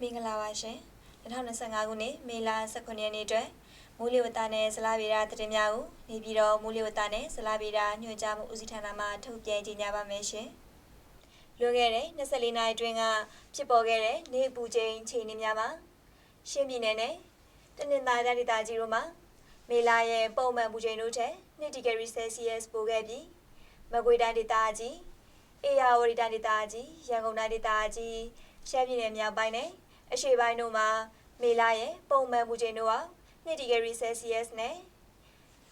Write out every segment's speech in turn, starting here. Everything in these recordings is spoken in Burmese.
မင်္ဂလာပါရှင်2025ခုနှစ်မေလ18ရက်နေ့အတွက်မိုးလေဝသနဲ့ဇလားဗေဒသတင်းများကိုနေပြည်တော်မိုးလေဝသနဲ့ဇလားဗေဒညွှန်ကြားမှုဦးစီးဌာနမှထုတ်ပြန်ကြေညာပါမယ်ရှင်လွန်ခဲ့တဲ့24နာရီအတွင်းကဖြစ်ပေါ်ခဲ့တဲ့နေပူချိန်ချိန်နေများမှာရှင်းပြည်နယ်နဲ့တနင်္သာရီဒေသကြီးတို့မှာမေလရဲ့ပုံမှန်ပူချိန်တို့ထက်2ဒီဂရီဆယ်စီယပ်ပိုခဲ့ပြီးမကွေးတိုင်းဒေသကြီးအေရဝတီတိုင်းဒေသကြီးရန်ကုန်တိုင်းဒေသကြီးရှမ်းပြည်နယ်မြောက်ပိုင်းနဲ့ အရှေ့ပိုင်းတို့မှာမေလရဲ့ပုံမှန်ပူချိန်တို့ဟာ2ဒီဂရီဆယ်စီယပ်နဲ့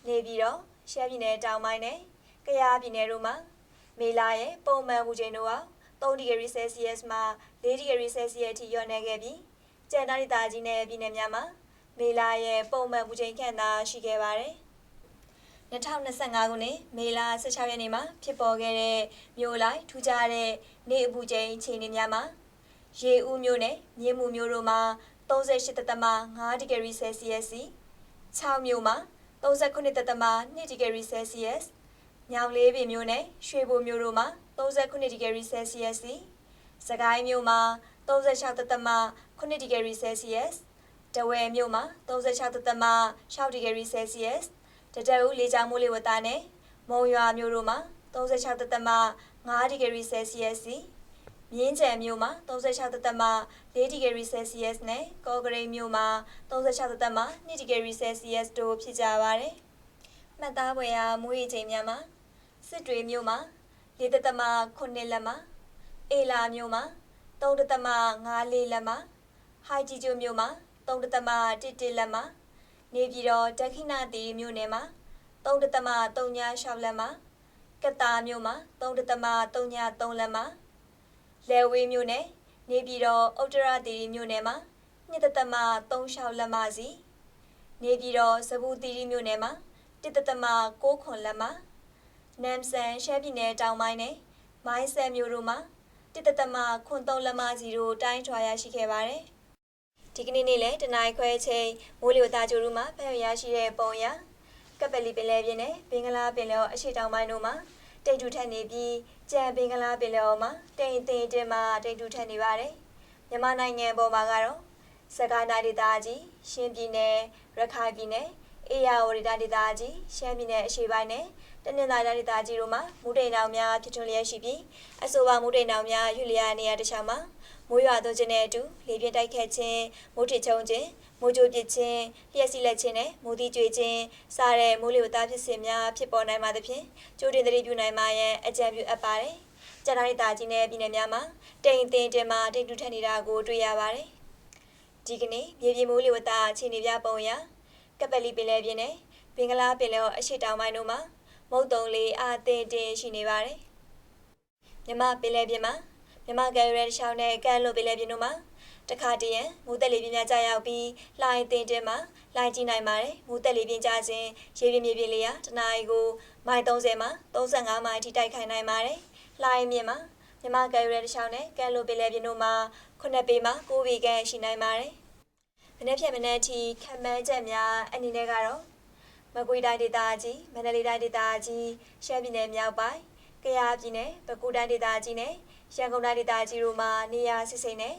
နေပြီးတော့ရှမ်းပြည်နယ်တောင်ပိုင်းနဲ့ကယားပြည်နယ်တို့မှာမေလရဲ့ပုံမှန်ပူချိန်တို့ဟာ3ဒီဂရီဆယ်စီယပ်မှ4ဒီဂရီဆယ်စီယပ်ထိလျော့နေခဲ့ပြီးကျန်တိုင်းဒေသကြီးနဲ့ပြည်နယ်များမှာမေလရဲ့ပုံမှန်ပူချိန်ခန့်သာရှိခဲ့ပါတယ်2025ခုနှစ်မေလ16ရက်နေ့မှာဖြစ်ပေါ်ခဲ့တဲ့မြို့လိုက်ထူးခြားတဲ့နေအပူချိန်အခြေအနေများမှာ ရေဦးမြို့နယ်မြေမှုမြို့တို့မှာ38.5ဒီဂရီဆယ်စီယပ်စီ6မြို့မှာ39.2ဒီဂရီဆယ်စီယပ်ညောင်လေးပင်မြို့နယ်ရွှေဘိုမြို့တို့မှာ39ဒီဂရီဆယ်စီယပ်စီစကိုင်းမြို့မှာ36.8ဒီဂရီဆယ်စီယပ်တဝယ်မြို့မှာ36.6ဒီဂရီဆယ်စီယပ်တတအူလေကြောင်းမိုးလေဝသနဲ့မုံရွာမြို့တို့မှာ36.5ဒီဂရီဆယ်စီယပ်စီ မြင်းကြံမြို့မှာ36.4ဒီဂရီဆယ်စီယပ်နဲ့ကော့ဂရိတ်မြို့မှာ36.2ဒီဂရီဆယ်စီယပ်တို့ဖြစ်ကြပါတယ်။မှတ်သားပွဲအားမွေးချိန်များမှာစစ်တွေမြို့မှာ4.8လက်မှာအေလာမြို့မှာ3.5လက်မှာဟိုက်ဂျီဂျိုမြို့မှာ3.1လက်မှာနေပြည်တော်ဒက္ခိဏသီမြို့နယ်မှာ3.36လက်မှာကတာမြို့မှာ3.33လက်မှာ လဲဝေးမြို့နယ်နေပြည်တော်ဥတ္တရသီမြို့နယ်မှာ2.36လက်မစီနေပြည်တော်စပူသီမြို့နယ်မှာ1.69လက်မနမ်ဆန်ရှမ်းပြည်နယ်တောင်ပိုင်းနဲ့မိုင်းဆန်မြို့တို့မှာ1.83လက်မစီတို့တိုင်းထွာရရှိခဲ့ပါတယ်ဒီကနေ့နေ့လည်းတနိုင်ခွဲချိန်မိုးလေဝသကြိုးတို့မှာဖမ်းရရှိတဲ့ပုံရကပလီပင်လယ်ပြင်နဲ့ဘင်္ဂလားပင်လယ်အရှေ့တောင်ပိုင်းတို့မှာ တိတ်တူထက်နေပြီးကြံဘင်္ဂလားပင်လယ်မှာတိမ်တင်တင်မှာတိတ်တူထက်နေပါတယ်မြန်မာနိုင်ငံပေါ်မှာကတော့စကိုင်းတိုင်းဒေသကြီးရှမ်းပြည်နယ်ရခိုင်ပြည်နယ် အေရဝတီတိုင်းဒေသကြီးရှမ်းပြည်နယ်အရှေ့ပိုင်းနဲ့တနင်္သာရီတိုင်းဒေသကြီးတို့မှာမူတိန်တောင်များဖြစ်ထွန်းလျက်ရှိပြီးအဆိုပါမူတိန်တောင်များရွေလျာနေရာတစ်ခြားမှာမိုးရွာသွန်းခြင်းနဲ့အတူလေပြင်းတိုက်ခတ်ခြင်းမိုးထချုံခြင်းမိုးကြိုပစ်ခြင်းလျှက်စီလက်ခြင်းနဲ့မိုးသီးကြွေခြင်းစတဲ့မိုးလေဝသဖြစ်စဉ်များဖြစ်ပေါ်နိုင်ပါသဖြင့်ကြိုတင်သတိပြုနိုင်မှရန်အကြံပြုအပ်ပါတယ်။ကျန်တဲ့တာကြီးနဲ့ပြည်နယ်များမှာတိမ်တင်တင်မှာတိတ်တူထက်နေတာကိုတွေ့ရပါတယ်။ဒီကနေ့မြေပြင်မိုးလေဝသအခြေအနေပြပုံအရ ကပလီပင်လယ်ပြင်နဲ့ဘင်္ဂလားပင်လယ်အရှေ့တောင်ပိုင်းတို့မှာမုတ်တုံလေးအာတင်တင်ရှိနေပါတယ်။မြမပင်လယ်ပြင်မှာမြမကယ်ရဲရှောင်းနဲ့ကဲလိုပင်လယ်ပြင်တို့မှာတခါတည်းရန်မူသက်လေးပြင်းများကြာရောက်ပြီးလှိုင်းတင်တင်မှာလှိုင်းကြည့်နိုင်ပါတယ်မူသက်လေးပြင်းကြခြင်းရေပြင်းမြေပြင်းလေးရတနာရီကိုမိုင်30မှာ35မိုင်ထိတိုက်ခိုင်နိုင်ပါတယ်လှိုင်းမြင့်မှာမြမကယ်ရဲရှောင်းနဲ့ကဲလိုပင်လယ်ပြင်တို့မှာ9ပေမှာ9ပေခန့်ရှိနိုင်ပါတယ် မနေ့ဖြန်မနေ့ထိခံမှန်းချက်များအနေနဲ့ကတော့မကွေးတိုင်းဒေသကြီးမန္တလေးတိုင်းဒေသကြီးရှမ်းပြည်နယ်မြောက်ပိုင်းကယားပြည်နယ်ပဲခူးတိုင်းဒေသကြီးနဲ့ရန်ကုန်တိုင်းဒေသကြီးတို့မှာနေရာစစ်စိမ့်နဲ့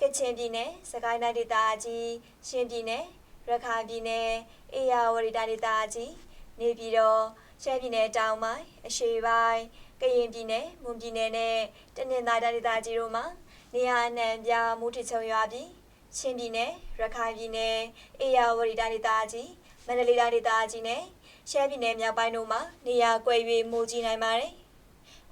ကချင်ပြည်နယ်စကိုင်းတိုင်းဒေသကြီးရှမ်းပြည်နယ်ရခိုင်ပြည်နယ်အေရဝတီတိုင်းဒေသကြီးနေပြည်တော်ရှမ်းပြည်နယ်တောင်ပိုင်းအရှေ့ပိုင်းကရင်ပြည်နယ်မွန်ပြည်နယ်နဲ့တနင်္သာရီတိုင်းဒေသကြီးတို့မှာနေရာအနှံပြမူထချုံရွာပြီး ချင်းပြည်နယ်ရခိုင်ပြည်နယ်အေရဝတီတိုင်းဒေသကြီးမန္တလေးတိုင်းဒေသကြီးနဲ့ရှမ်းပြည်နယ်မြောက်ပိုင်းတို့မှာနေရာကွယ်၍မူကြီးနိုင်ပါတယ်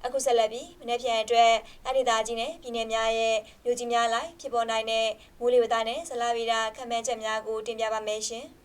အခုဆက်လက်ပြီးမနေ့ပြန်အတွက်အဒေသကြီးနဲ့ပြည်နယ်များရဲ့မြို့ကြီးများလိုက်ဖြစ်ပေါ်နိုင်တဲ့မိုးလေဝသနဲ့ဇလဗေဒခန့်မှန်းချက်များကိုတင်ပြပါမယ်ရှင်။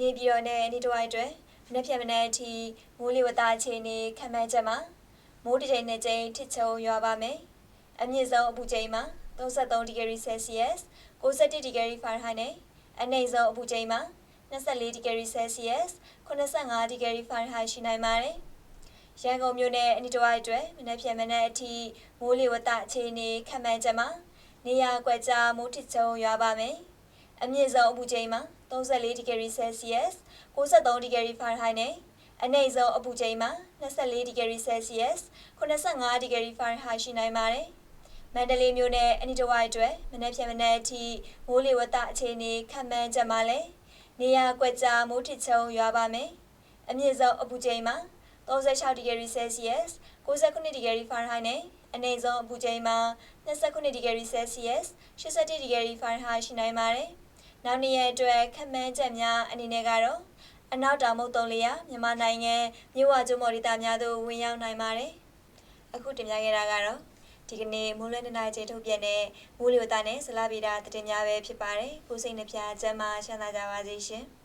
နေပြည်တော်နဲ့နေတဝိုက်အတွက်မနေ့ဖြန်မနေ့အထိမိုးလေဝသအခြေအနေခန့်မှန်းချက်မှာမိုးတစ်ချိန်နဲ့ချိန်ထစ်ချုံရွာပါမယ်။အမြင့်ဆုံးအပူချိန်မှာ33ဒီဂရီဆယ်စီယပ်61ဒီဂရီဖာရင်ဟိုက်နဲ့အနိမ့်ဆုံးအပူချိန်မှာ24ဒီဂရီဆယ်စီယပ်85ဒီဂရီဖာရင်ဟိုက်ရှိနိုင်ပါတယ်။ရန်ကုန်မြို့နယ်အနီးတစ်ဝိုက်အတွက်မနေ့ဖြန်မနေ့အထိမိုးလေဝသအခြေအနေခန့်မှန်းချက်မှာနေရာကွက်ကြားမိုးထစ်ချုံရွာပါမယ်။အမြင့်ဆုံးအပူချိန်မှာ 34ဒီဂရီဆယ်စီယပ်63ဒီဂရီဖာရင်ဟိုက်နဲ့အနိမ့်ဆုံးအပူချိန်မှာ24ဒီဂရီဆယ်စီယပ်85ဒီဂရီဖာရင်ဟိုက်ရှိနိုင်ပါတယ်။မန္တလေးမြို့နယ်အနီးတစ်ဝိုက်အတွက်မနေ့ဖြန်မနေ့အထိမိုးလေဝသအခြေအနေခန့်မှန်းချက်မှာလည်းနေရာကွက်ကြားမိုးထစ်ချုံရွာပါမယ်။အမြင့်ဆုံးအပူချိန်မှာ36ဒီဂရီဆယ်စီယပ်69ဒီဂရီဖာရင်ဟိုက်နဲ့အနိမ့်ဆုံးအပူချိန်မှာ29ဒီဂရီဆယ်စီယပ်81ဒီဂရီဖာရင်ဟိုက်ရှိနိုင်ပါတယ်။ နောက်နေ့ရက်အတွက်ခန့်မှန်းချက်များအနေနဲ့ကတော့အနောက်တောင်မုတ်တုံလျာမြန်မာနိုင်ငံမြို့ဝကျွန်းမော်ဒေသများသို့ဝင်ရောက်နိုင်ပါတယ်။အခုတင်ပြခဲ့တာကတော့ဒီကနေ့မိုးလွဲနေနိုင်ချိန်ထုတ်ပြန်တဲ့မိုးလေဝသနဲ့ဇလဗေဒသတင်းများပဲဖြစ်ပါတယ်။ကိုစိတ်နှပြချမ်းသာချမ်းသာကြပါစေရှင်။